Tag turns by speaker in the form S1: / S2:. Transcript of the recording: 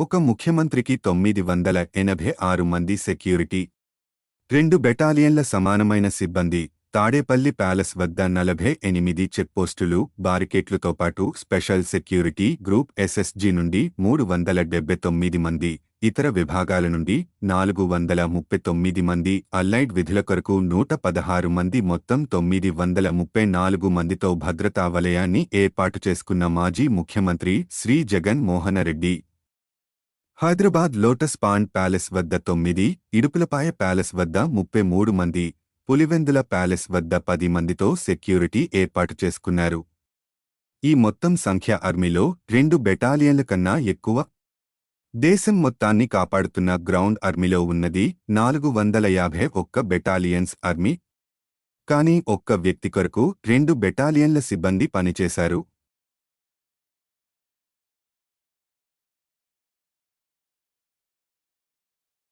S1: ఒక ముఖ్యమంత్రికి తొమ్మిది వందల ఎనభై ఆరు మంది సెక్యూరిటీ రెండు బెటాలియన్ల సమానమైన సిబ్బంది తాడేపల్లి ప్యాలెస్ వద్ద నలభై ఎనిమిది చెక్పోస్టులు బారికేట్లతో పాటు స్పెషల్ సెక్యూరిటీ గ్రూప్ ఎస్ఎస్జి నుండి మూడు వందల డెబ్బై తొమ్మిది మంది ఇతర విభాగాల నుండి నాలుగు వందల ముప్పై తొమ్మిది మంది అల్లైడ్ విధుల కొరకు నూట పదహారు మంది మొత్తం తొమ్మిది వందల ముప్పై నాలుగు మందితో భద్రతా వలయాన్ని ఏర్పాటు చేసుకున్న మాజీ ముఖ్యమంత్రి Shri Jagan Mohan Reddy Hyderabad lotus pond palace వద్ద తొమ్మిది ఇడుపులపాయ ప్యాలెస్ వద్ద ముప్పై మూడు మంది పులివెందుల ప్యాలెస్ వద్ద పది మందితో సెక్యూరిటీ ఏర్పాటు చేసుకున్నారు. ఈ మొత్తం సంఖ్య ఆర్మీలో రెండు బెటాలియన్ల కన్నా ఎక్కువ. దేశం మొత్తాన్ని కాపాడుతున్న గ్రౌండ్ ఆర్మీలో ఉన్నది నాలుగు వందల యాభై ఒక్క బెటాలియన్స్ ఆర్మీ. కానీ ఒక్క వ్యక్తి కొరకు రెండు బెటాలియన్ల సిబ్బంది పనిచేశారు.